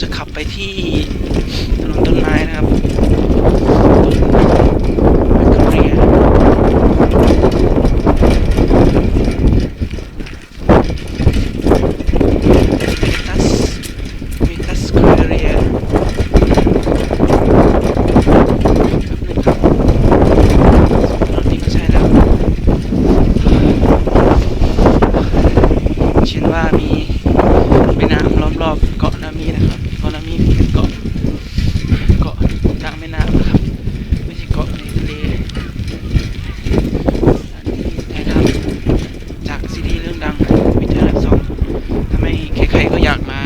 จะขับไปที่ถนนต้นไม้นะครับต้นเรียตัสวิตัสคเรียครับรถนี้ก็ใช่แล้ว เช่นว่ามีแม่น้ำล้อมรอบเกาะนามีนะครับเกาะนามีเป็นเกาะเกาะกลางแม่น้ำนะครับ ไม่ใช่เกาะในทะเลอันนี้ถ่ายทำจากซีดีส์เรื่องดังวิเทอร์สองทำให้ใครๆก็อยากมา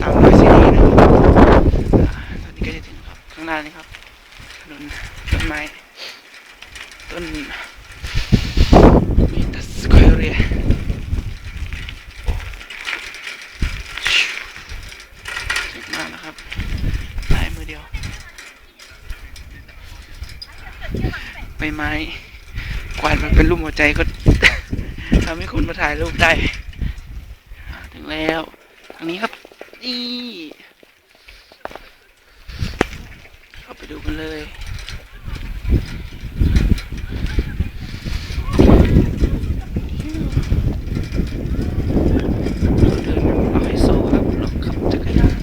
ตามรอยซีดีส์นะครับอ่าตอนนี้ก็จะถึงครับข้างหน้านี่ครับถนนต้นไม้ ต้นมีตัสคอเรียถึงมากนะครับไม้มือเดียวใบไม้กวาดมันเป็นรูปหัวใจก็ทำให้คุณมาถ่ายรูปได้ถึงแล้วทางนี้ครับนี่เข้าไปดูกันเลย เดินเอาให้โซ่ครับลองขับจักรยาน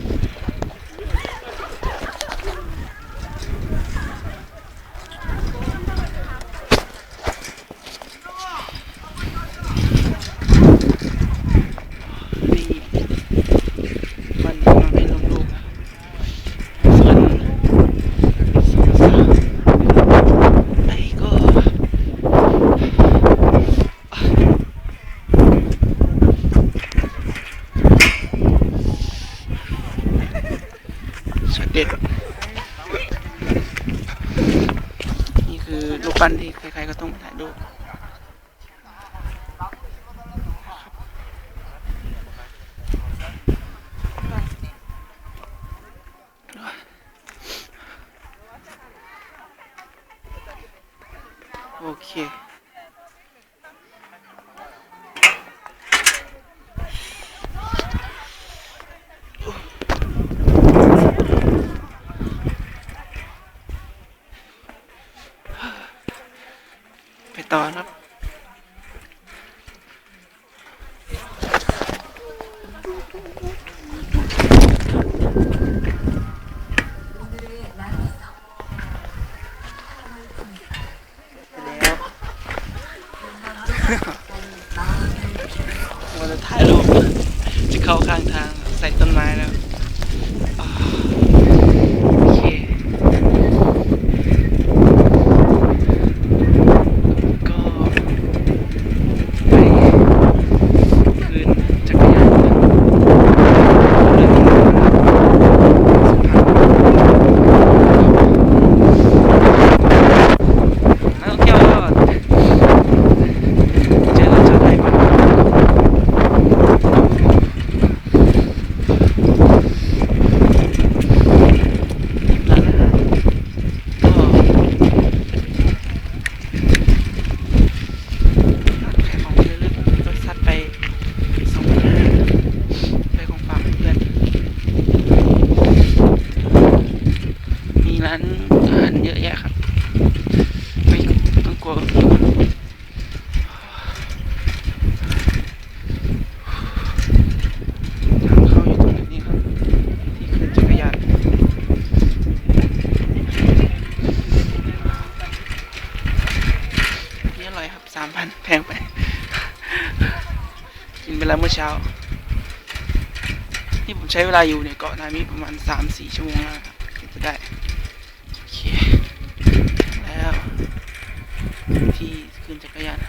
นี่มันกำลังให้ลงลูกส่วนสาวๆไอ้ก็ ช็อตเด็ด นี่ คือรูปปั้นที่ใครๆก็ต้องถ่ายรูปโอเค ต่อครับแล้วเราจะถ่ายรูปจะเข้าข้างทางใส่ต้นไม้แล้วอ่าโอเค ก็ไปคืนจักรยานกันเรื่องนี้นักท่องเที่ยวก็เจอกันชาวไทยบ้างร้านอาหารก็ ขายของไปเรื่อยๆก็ซัดไปสองพันห้าไปของฝากเพื่อน มีร้านอาหารเยอะแยะครับ ไม่ต้องกลัวทางเข้าอยู่ตรงนี้ครับที่ขึ้นจักรยานนี่อร่อยครับสามพันแพงไป กินไปแล้วเมื่อเช้านี่ผมใช้เวลาอยู่ในเกาะนามิประมาณสามสี่ชั่วโมงแล้วครับจะได้ แล้วที่ขึ้นจักรยาน